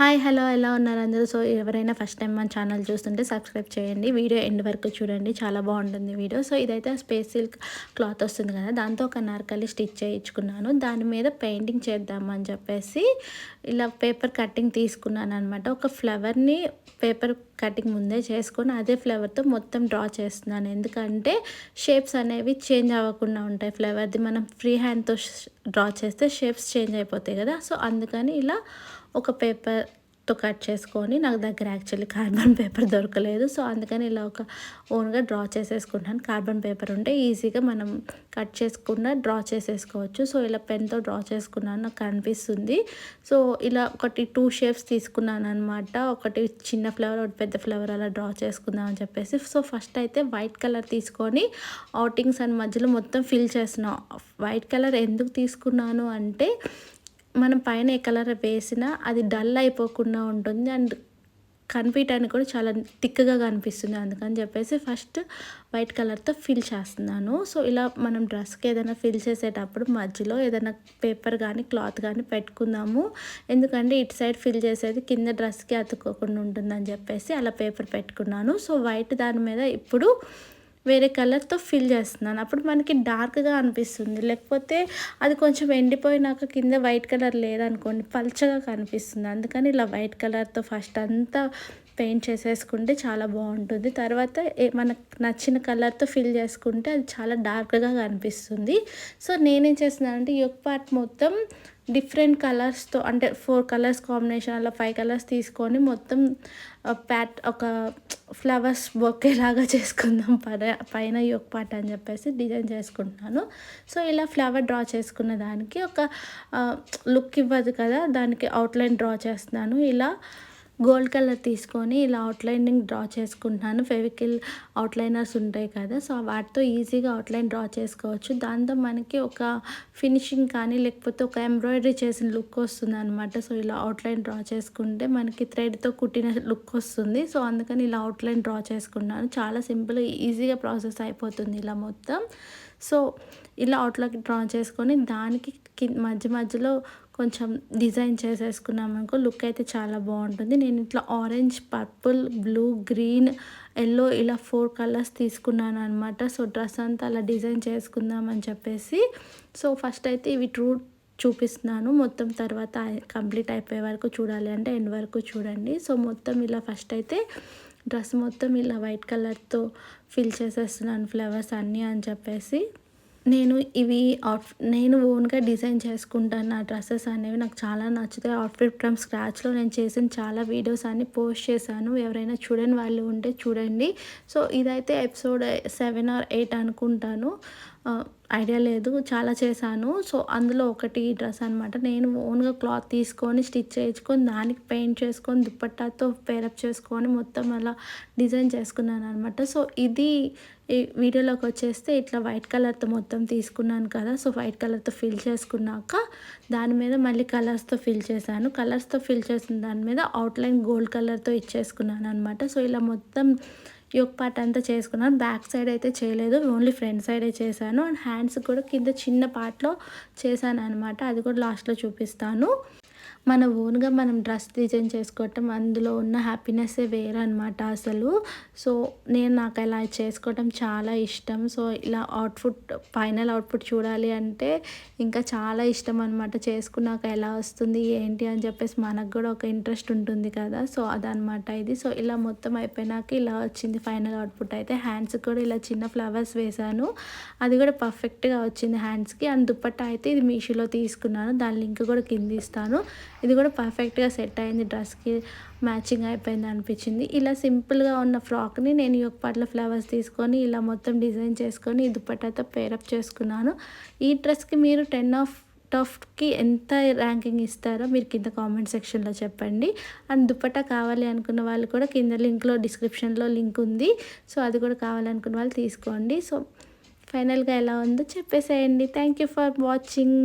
Hi hello ఎలా ఉన్నారు అందరూ? సో ఎవరైనా ఫస్ట్ టైం మన ఛానల్ చూస్తుంటే సబ్స్క్రైబ్ చేయండి. వీడియో ఎండ్ వరకు చూడండి. చాలా బాగుంటుంది వీడియో. సో ఇదైతే స్పేస్ సిల్క్ క్లాత్ వస్తుంది కదా. దాంతో ఒక నార్కలి స్టిచ్ చేయించుకున్నాను. దాని మీద పెయింటింగ్ చేద్దామని చెప్పేసి ఇలా పేపర్ కటింగ్ తీసుకున్నాను అనమాట ఒక ఫ్లవర్ని పేపర్ కటింగ్ ముందే చేసుకొని అదే ఫ్లవర్తో మొత్తం డ్రా చేస్తున్నాను. ఎందుకంటే షేప్స్ అనేవి చేంజ్ అవ్వకుండా ఉంటాయి. ఫ్లవర్ది మనం ఫ్రీ హ్యాండ్తో డ్రా చేస్తే షేప్స్ చేంజ్ అయిపోతాయి కదా. సో అందుకని ఇలా ఒక పేపర్తో కట్ చేసుకొని నాకు దగ్గర యాక్చువల్లీ కార్బన్ పేపర్ దొరకలేదు. సో అందుకని ఇలా ఒక ఓన్గా డ్రా చేసేసుకుంటాను. కార్బన్ పేపర్ ఉంటే ఈజీగా మనం కట్ చేసుకుండా డ్రా చేసేసుకోవచ్చు. సో ఇలా పెన్తో డ్రా చేసుకున్నాను. నాకు కనిపిస్తుంది సో ఇలా ఒకటి టూ షేప్స్ తీసుకున్నాను అనమాట ఒకటి చిన్న ఫ్లవర్ ఒకటి పెద్ద ఫ్లవర్ అలా డ్రా చేసుకుందాం అని చెప్పేసి. సో ఫస్ట్ అయితే వైట్ కలర్ తీసుకొని అవుటింగ్స్ అండ్ మధ్యలో మొత్తం ఫిల్ చేస్తున్నాం. వైట్ కలర్ ఎందుకు తీసుకున్నాను అంటే మనం పైన ఏ కలర్ వేసినా అది డల్ అయిపోకుండా ఉంటుంది అండ్ కనిపించడానికి కూడా చాలా థిక్గా కనిపిస్తుంది. అందుకని చెప్పేసి ఫస్ట్ వైట్ కలర్తో ఫిల్ చేస్తున్నాను. సో ఇలా మనం డ్రెస్కి ఏదైనా ఫిల్ చేసేటప్పుడు మధ్యలో ఏదైనా పేపర్ కానీ క్లాత్ కానీ పెట్టుకుందాము. ఎందుకంటే ఇటు సైడ్ ఫిల్ చేసేది కింద డ్రెస్కి అతుక్కోకుండా ఉంటుందని చెప్పేసి అలా పేపర్ పెట్టుకున్నాను. సో వైట్ దాని మీద ఇప్పుడు వేరే కలర్తో ఫిల్ చేస్తున్నాను. అప్పుడు మనకి డార్క్గా అనిపిస్తుంది. లేకపోతే అది కొంచెం ఎండిపోయినాక కింద వైట్ కలర్ లేదనుకోండి పల్చగా కనిపిస్తుంది. అందుకని ఇలా వైట్ కలర్తో ఫస్ట్ అంతా పెయింట్ చేసేసుకుంటే చాలా బాగుంటుంది. తర్వాత మనకు నచ్చిన కలర్తో ఫిల్ చేసుకుంటే అది చాలా డార్క్గా కనిపిస్తుంది. సో నేనేం చేస్తున్నానంటే ఈ యొక్క పార్ట్ మొత్తం డిఫరెంట్ కలర్స్తో అంటే ఫోర్ కలర్స్ కాంబినేషన్ అలా ఫైవ్ కలర్స్ తీసుకొని మొత్తం ప్యాట్ ఒక ఫ్లవర్స్ బొక్కేలాగా చేసుకుందాం పైన పైన యొక్క పాట అని చెప్పేసి డిజైన్ చేసుకుంటున్నాను. సో ఇలా ఫ్లవర్ డ్రా చేసుకున్న దానికి ఒక లుక్ ఇవ్వదు కదా దానికి అవుట్లైన్ డ్రా చేస్తున్నాను. ఇలా గోల్డ్ కలర్ తీసుకొని ఇలా అవుట్లైనింగ్ డ్రా చేసుకుంటున్నాను. ఫెవికిల్ అవుట్లైనర్స్ ఉంటాయి కదా సో వాటితో ఈజీగా అవుట్లైన్ డ్రా చేసుకోవచ్చు. దాంతో మనకి ఒక ఫినిషింగ్ కానీ లేకపోతే ఒక ఎంబ్రాయిడరీ చేసిన లుక్ వస్తుంది అనమాట సో ఇలా అవుట్లైన్ డ్రా చేసుకుంటే మనకి థ్రెడ్తో కుట్టిన లుక్ వస్తుంది. సో అందుకని ఇలా అవుట్లైన్ డ్రా చేసుకున్నాను చాలా సింపుల్ ఈజీగా ప్రాసెస్ అయిపోతుంది ఇలా మొత్తం. సో ఇలా అవుట్లైన్ డ్రా చేసుకొని దానికి మధ్య మధ్యలో కొంచెం డిజైన్ చేసేసుకున్నాం అనుకో లుక్ అయితే చాలా బాగుంటుంది. నేను ఇట్లా orange purple blue green yellow ఇలా ఫోర్ కలర్స్ తీసుకున్నాను అనమాట సో డ్రెస్ అంతా అలా డిజైన్ చేసుకుందామని చెప్పేసి సో ఫస్ట్ అయితే ఇవి ట్రూ చూపిస్తున్నాను. మొత్తం తర్వాత కంప్లీట్ అయిపోయే వరకు చూడాలి అంటే ఎండ్ వరకు చూడండి. సో మొత్తం ఇలా ఫస్ట్ అయితే డ్రెస్ మొత్తం ఇలా వైట్ కలర్తో ఫిల్ చేసేస్తున్నాను ఫ్లవర్స్ అన్నీ అని చెప్పేసి. నేను ఇవి అవుట్ నేను ఓన్గా డిజైన్ చేసుకుంటాను. నా డ్రెస్సెస్ అనేవి నాకు చాలా నచ్చుతాయి. అవుట్ఫిట్ ఫ్రమ్ స్క్రాచ్లో నేను చేసిన చాలా వీడియోస్ అన్ని పోస్ట్ చేశాను. ఎవరైనా చూడని వాళ్ళు ఉంటే చూడండి. సో ఇదైతే ఎపిసోడ్ సెవెన్ ఆర్ ఎయిట్ అనుకుంటాను. ఐడియా లేదు చాలా చేశాను. సో అందులో ఒకటి డ్రెస్ అనమాట నేను ఓన్గా క్లాత్ తీసుకొని స్టిచ్ చేయించుకొని దానికి పెయింట్ చేసుకొని దుప్పట్టాతో పేరప్ చేసుకొని మొత్తం అలా డిజైన్ చేసుకున్నాను అనమాట సో ఇది ఈ వీడియోలోకి వచ్చేస్తే ఇట్లా వైట్ కలర్తో మొత్తం తీసుకున్నాను కదా. సో వైట్ కలర్తో ఫిల్ చేసుకున్నాక దాని మీద మళ్ళీ కలర్స్తో ఫిల్ చేశాను. కలర్స్తో ఫిల్ చేసిన దాని మీద అవుట్లైన్ గోల్డ్ కలర్తో ఇచ్చేసుకున్నాను అనమాట సో ఇలా మొత్తం యోక్ పార్ట్ అంతా చేసుకున్నాను. బ్యాక్ సైడ్ అయితే చేయలేదు. ఓన్లీ ఫ్రంట్ సైడే చేశాను. అండ్ హ్యాండ్స్ కూడా కింద చిన్న పార్ట్లో చేశాను అనమాట అది కూడా లాస్ట్లో చూపిస్తాను. మన ఓన్గా మనం డ్రెస్ డిజైన్ చేసుకోవటం అందులో ఉన్న హ్యాపీనెస్సే అనమాట అసలు. సో నేను నాకు ఇలా చేసుకోవటం చాలా ఇష్టం. సో ఇలా అవుట్ఫుట్ ఫైనల్ అవుట్పుట్ చూడాలి అంటే ఇంకా చాలా ఇష్టం అనమాట చేసుకున్నాక ఎలా వస్తుంది ఏంటి అని చెప్పేసి మనకు కూడా ఒక ఇంట్రెస్ట్ ఉంటుంది కదా. సో అదనమాట ఇది. సో ఇలా మొత్తం అయిపోయినాక ఇలా వచ్చింది ఫైనల్ అవుట్పుట్ అయితే. హ్యాండ్స్ కూడా ఇలా చిన్న ఫ్లవర్స్ వేశాను. అది కూడా పర్ఫెక్ట్గా వచ్చింది హ్యాండ్స్కి. అండ్ దుప్పట్ట అయితే ఇది మీషోలో తీసుకున్నాను. దాని లింక్ కూడా కింద ఇస్తాను. ఇది కూడా పర్ఫెక్ట్గా సెట్ అయింది. డ్రెస్కి మ్యాచింగ్ అయిపోయింది అనిపించింది. ఇలా సింపుల్గా ఉన్న ఫ్రాక్ని నేను ఈ పట్ల ఫ్లవర్స్ తీసుకొని ఇలా మొత్తం డిజైన్ చేసుకొని ఈ దుప్పట్టతో పేరప్ చేసుకున్నాను. ఈ డ్రెస్కి మీరు టెన్ ఆఫ్ టఫ్కి ఎంత ర్యాంకింగ్ ఇస్తారో మీరు కింద కామెంట్ సెక్షన్లో చెప్పండి. అండ్ దుప్పట్టా కావాలి అనుకున్న వాళ్ళు కూడా కింద లింక్లో డిస్క్రిప్షన్లో లింక్ ఉంది. సో అది కూడా కావాలనుకున్న వాళ్ళు తీసుకోండి. సో ఫైనల్గా ఎలా ఉందో చెప్పేసేయండి. Thank you for watching